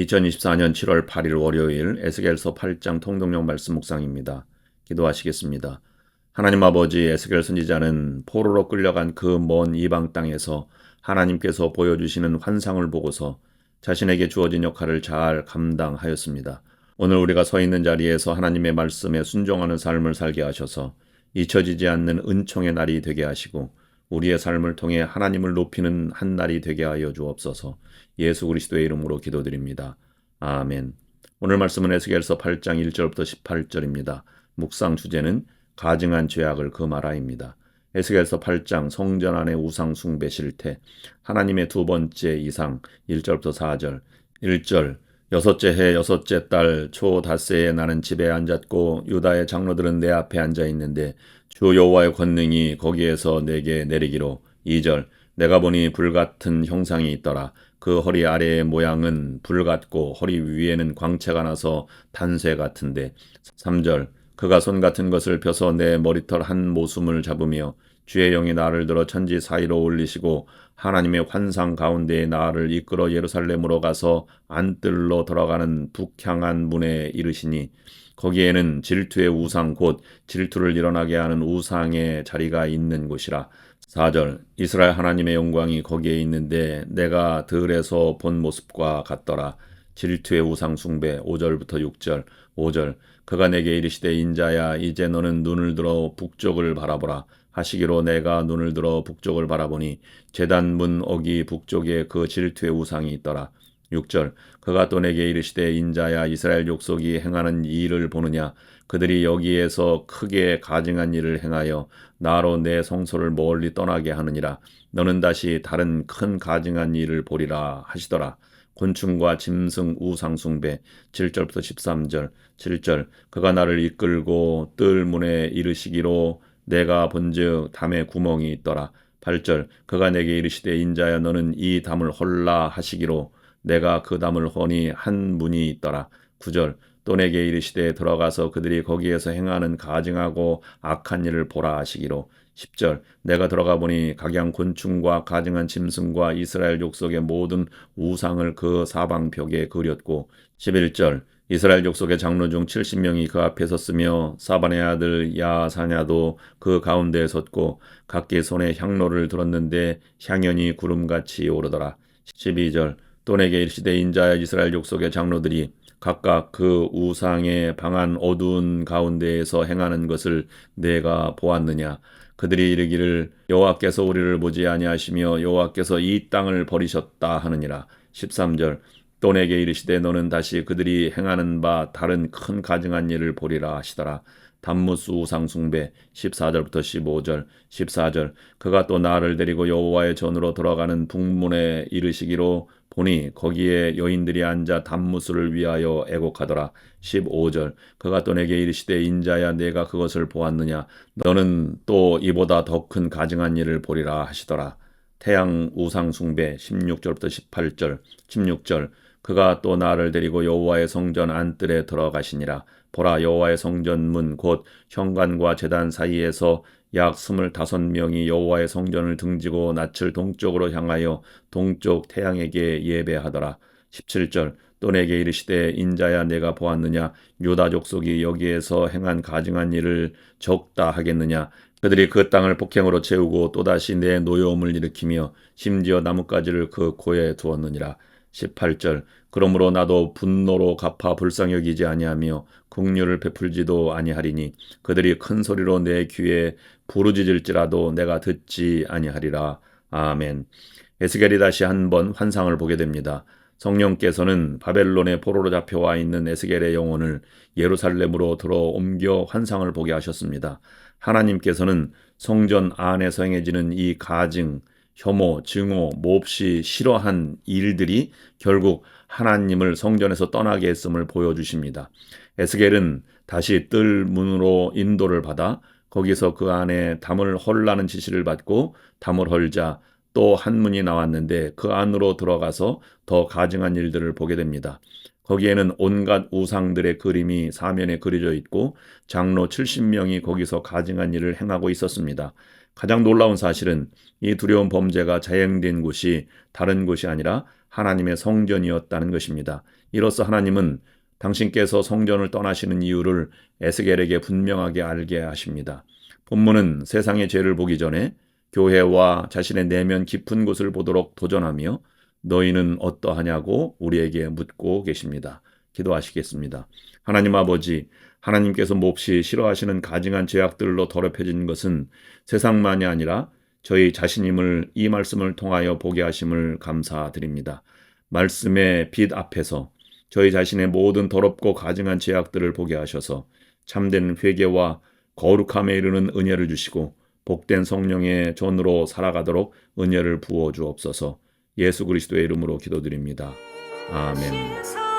2024년 7월 8일 월요일 에스겔서 8장 통독령 말씀 묵상입니다. 기도하시겠습니다. 하나님 아버지 에스겔 선지자는 포로로 끌려간 그 먼 이방 땅에서 하나님께서 보여주시는 환상을 보고서 자신에게 주어진 역할을 잘 감당하였습니다. 오늘 우리가 서 있는 자리에서 하나님의 말씀에 순종하는 삶을 살게 하셔서 잊혀지지 않는 은총의 날이 되게 하시고 우리의 삶을 통해 하나님을 높이는 한 날이 되게 하여 주옵소서. 예수 그리스도의 이름으로 기도드립니다. 아멘. 오늘 말씀은 에스겔서 8장 1절부터 18절입니다. 묵상 주제는 가증한 죄악을 금하라입니다. 에스겔서 8장 성전 안의 우상 숭배 실태 하나님의 두 번째 이상 1절부터 4절 1절 여섯째 해 여섯째 달 초 닷새에 나는 집에 앉았고 유다의 장로들은 내 앞에 앉아 있는데 주 여호와의 권능이 거기에서 내게 내리기로. 2절 내가 보니 불 같은 형상이 있더라. 그 허리 아래의 모양은 불 같고 허리 위에는 광채가 나서 단쇠 같은데. 3절 그가 손 같은 것을 펴서 내 머리털 한 모숨을 잡으며 주의 영이 나를 들어 천지 사이로 올리시고 하나님의 환상 가운데에 나를 이끌어 예루살렘으로 가서 안뜰로 들어가는 북향한 문에 이르시니 거기에는 질투의 우상 곧 질투를 일어나게 하는 우상의 자리가 있는 곳이라. 4절 이스라엘 하나님의 영광이 거기에 있는데 내가 들에서 본 모습과 같더라. 질투의 우상 숭배 5절부터 6절 5절 그가 내게 이르시되 인자야 이제 너는 눈을 들어 북쪽을 바라보라. 하시기로 내가 눈을 들어 북쪽을 바라보니 제단 문 어기 북쪽에 그 질투의 우상이 있더라. 6절 그가 또 내게 이르시되 인자야 이스라엘 족속이 행하는 이 일을 보느냐? 그들이 여기에서 크게 가증한 일을 행하여 나로 내 성소를 멀리 떠나게 하느니라. 너는 다시 다른 큰 가증한 일을 보리라 하시더라 곤충과 짐승 우상숭배 7절부터 13절 7절. 그가 나를 이끌고 뜰 문에 이르시기로 내가 본즉 담에 구멍이 있더라. 8절. 그가 내게 이르시되 인자야 너는 이 담을 헐라 하시기로 내가 그 담을 허니 한 문이 있더라. 9절. 또 내게 이르시되 들어가서 그들이 거기에서 행하는 가증하고 악한 일을 보라 하시기로 10절. 내가 들어가 보니 각양 곤충과 가증한 짐승과 이스라엘 족속의 모든 우상을 그 사방 벽에 그렸고 11절. 이스라엘 족속의 장로 중 70명이 그 앞에 섰으며 사반의 아들 야사냐도 그 가운데에 섰고 각기 손에 향로를 들었는데 향연이 구름같이 오르더라. 12절. 또 내게 일시대 인자야 이스라엘 족속의 장로들이 각각 그 우상의 방한 어두운 가운데에서 행하는 것을 내가 보았느냐? 그들이 이르기를 여호와께서 우리를 보지 아니하시며 여호와께서 이 땅을 버리셨다 하느니라. 13절 또 내게 이르시되 너는 다시 그들이 행하는 바 다른 큰 가증한 일을 보리라 하시더라. 단무스 우상 숭배 14절부터 15절 14절. 그가 또 나를 데리고 여호와의 전으로 들어가는 북문에 이르시기로 보니 거기에 여인들이 앉아 단무스를 위하여 애곡하더라. 15절. 그가 또 내게 이르시되 인자야 내가 그것을 보았느냐? 너는 또 이보다 더 큰 가증한 일을 보리라 하시더라. 태양 우상 숭배 16절부터 18절 16절 그가 또 나를 데리고 여호와의 성전 안뜰에 들어가시니라. 보라 여호와의 성전 문 곧 현관과 제단 사이에서 약 스물다섯 명이 여호와의 성전을 등지고 낯을 동쪽으로 향하여 동쪽 태양에게 예배하더라. 17절 또 내게 이르시되 인자야 내가 보았느냐? 유다 족속이 여기에서 행한 가증한 일을 적다 하겠느냐? 그들이 그 땅을 폭행으로 채우고 또다시 내 노여움을 일으키며 심지어 나뭇가지를 그 코에 두었느니라 18절 그러므로 나도 분노로 갚아 불쌍히 여기지 아니하며 긍휼을 베풀지도 아니하리니 그들이 큰 소리로 내 귀에 부르짖을지라도 내가 듣지 아니하리라 아멘 에스겔이 다시 한 번 환상을 보게 됩니다. 성령께서는 바벨론의 포로로 잡혀와 있는 에스겔의 영혼을 예루살렘으로 들어 옮겨 환상을 보게 하셨습니다. 하나님께서는 성전 안에서 행해지는 이 가증, 혐오, 증오, 몹시 싫어한 일들이 결국 하나님을 성전에서 떠나게 했음을 보여주십니다. 에스겔은 다시 뜰 문으로 인도를 받아 거기서 그 안에 담을 헐라는 지시를 받고 담을 헐자 또 한 문이 나왔는데 그 안으로 들어가서 더 가증한 일들을 보게 됩니다. 거기에는 온갖 우상들의 그림이 사면에 그려져 있고 장로 70명이 거기서 가증한 일을 행하고 있었습니다. 가장 놀라운 사실은 이 두려운 범죄가 자행된 곳이 다른 곳이 아니라 하나님의 성전이었다는 것입니다. 이로써 하나님은 당신께서 성전을 떠나시는 이유를 에스겔에게 분명하게 알게 하십니다. 본문은 세상의 죄를 보기 전에 교회와 자신의 내면 깊은 곳을 보도록 도전하며 너희는 어떠하냐고 우리에게 묻고 계십니다. 기도하시겠습니다. 하나님 아버지, 하나님께서 몹시 싫어하시는 가증한 죄악들로 더럽혀진 것은 세상만이 아니라 저희 자신임을 이 말씀을 통하여 보게 하심을 감사드립니다. 말씀의 빛 앞에서 저희 자신의 모든 더럽고 가증한 죄악들을 보게 하셔서 참된 회개와 거룩함에 이르는 은혜를 주시고 복된 성령의 전으로 살아가도록 은혜를 부어 주옵소서. 예수 그리스도의 이름으로 기도드립니다. 아멘.